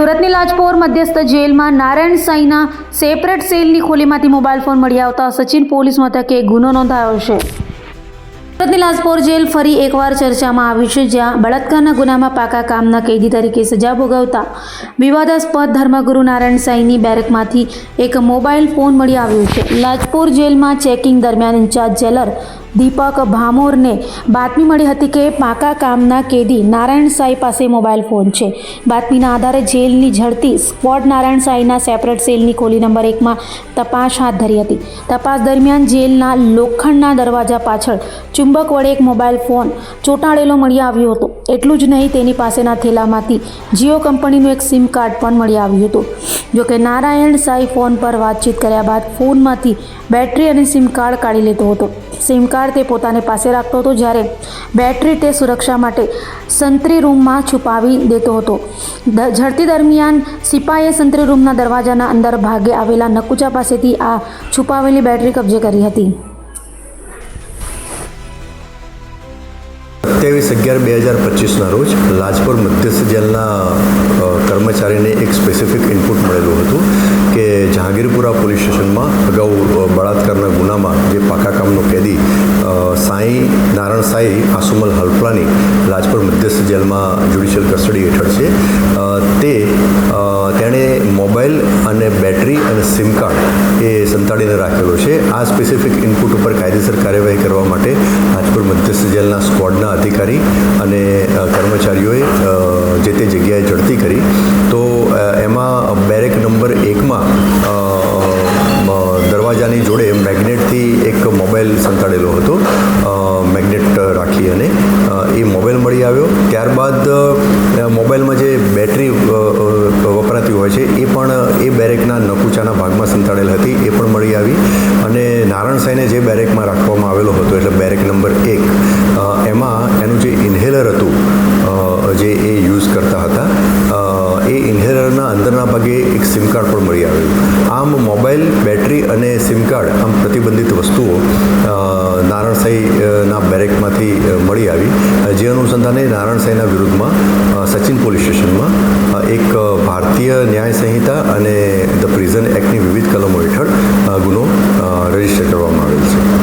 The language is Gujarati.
સુરતની લાજપોર મધ્યસ્થ જેલમાં નારાયણ સાંઈના સેપરેટ સેલની ખોલીમાંથી મોબાઈલ ફોન મળી આવતા સચિન પોલીસ મથકે ગુનો નોંધાયો છે. સુરતની લાજપોર જેલ ફરી એકવાર ચર્ચામાં આવ્યું છે, જ્યાં બળાત્કારના ગુનામાં પાકા કામના કેદી તરીકે સજા ભોગવતા વિવાદાસ્પદ ધર્મગુરુ નારાયણ સાંઈની બેરેકમાંથી એક મોબાઈલ ફોન મળી આવ્યો છે. લાજપોર જેલમાં ચેકિંગ દરમિયાન ઇન્ચાર્જ જેલર દીપક ભામોરને બાતમી મળી હતી કે પાકા કામના કેદી નારાયણ સાંઈ પાસે મોબાઈલ ફોન છે. બાતમીના આધારે જેલની ઝડપી સ્ક્વોડ નારાયણ સાંઈના સેપરેટ સેલની ખોલી નંબર એકમાં તપાસ હાથ ધરી હતી. તપાસ દરમિયાન જેલના લોખંડના દરવાજા પાછળ ચુંબક વડે એક મોબાઈલ ફોન ચોંટાડેલો મળી આવ્યો હતો. એટલું જ નહીં, તેની પાસેના થેલામાંથી જીઓ કંપનીનું એક સિમ કાર્ડ પણ મળી આવ્યું હતું. જોકે નારાયણ સાંઈ ફોન પર વાતચીત કર્યા બાદ ફોનમાંથી બેટરી અને સિમ કાર્ડ કાઢી લેતો હતો. સિમ કાર્ડ તે પોતાને પાસે રાખતો હતો જ્યારે બેટરી તે સુરક્ષા માટે સંતરી રૂમમાં છુપાવી દેતો હતો. ઝડતી દરમિયાન સિપાઈએ સંતરી રૂમના દરવાજાના અંદર ભાગે આવેલા નકુચા પાસેથી આ છુપાવેલી બેટરી કબજે કરી હતી. અગિયાર બે હજાર પચીસના રોજ લાજપોર મધ્યસ્થ જેલના કર્મચારીને એક સ્પેસિફિક ઇનપુટ મળેલું હતું કે જહાંગીરપુરા પોલીસ સ્ટેશનમાં અગાઉ બળાત્કારના ગુનામાં જે પાકા કામનો કેદી સાંઈ, નારાયણ સાંઈ, આસુમલ હલ્પલાની લાજપોર મધ્યસ્થ જેલમાં જ્યુડિશિયલ કસ્ટડી હેઠળ છે તે રાખેલો છે. આ સ્પેસિફિક ઇનપુટ ઉપર કાયદેસર કાર્યવાહી કરવા માટે રાજપુર મધ્યસ્થ જેલના સ્કોડના અધિકારી અને કર્મચારીઓએ જે તે જગ્યાએ ઝડપી કરી. તો એમાં બેરેક નંબર એકમાં દરવાજાની જોડે મેગ્નેટથી એક મોબાઈલ સંતાડેલો હતો. મેગ્નેટ રાખી અને એ મોબાઈલ મળી આવ્યો. ત્યારબાદ એ નકુચાના ભાગમાં સંતાડેલ હતી એ પણ મળી આવી. અને નારાયણ સાંઈને જે બેરેકમાં રાખવામાં આવેલો હતો એટલે બેરેક નંબર એક એમાં એનું જે ઇન્હેલર હતું જે એ યુઝ કરતા હતા એ ઇન્હેલરના અંદરના ભાગે એક સિમ કાર્ડ પણ મળી આવ્યું આમ મોબાઈલ બેટરી અને સિમ કાર્ડ આમ પ્રતિબંધિત વસ્તુઓ અ, નારાયણ સાંઈના બેરેકમાંથી મળી આવી. જે અનુસંધાને નારાયણ સાંઈના વિરુદ્ધમાં સચિન પોલીસ સ્ટેશનમાં એક ભારતીય ન્યાય સંહિતા અને ધ પ્રિઝન એક્ટની વિવિધ કલમો હેઠળ ગુનો રજિસ્ટર કરવામાં આવેલ છે.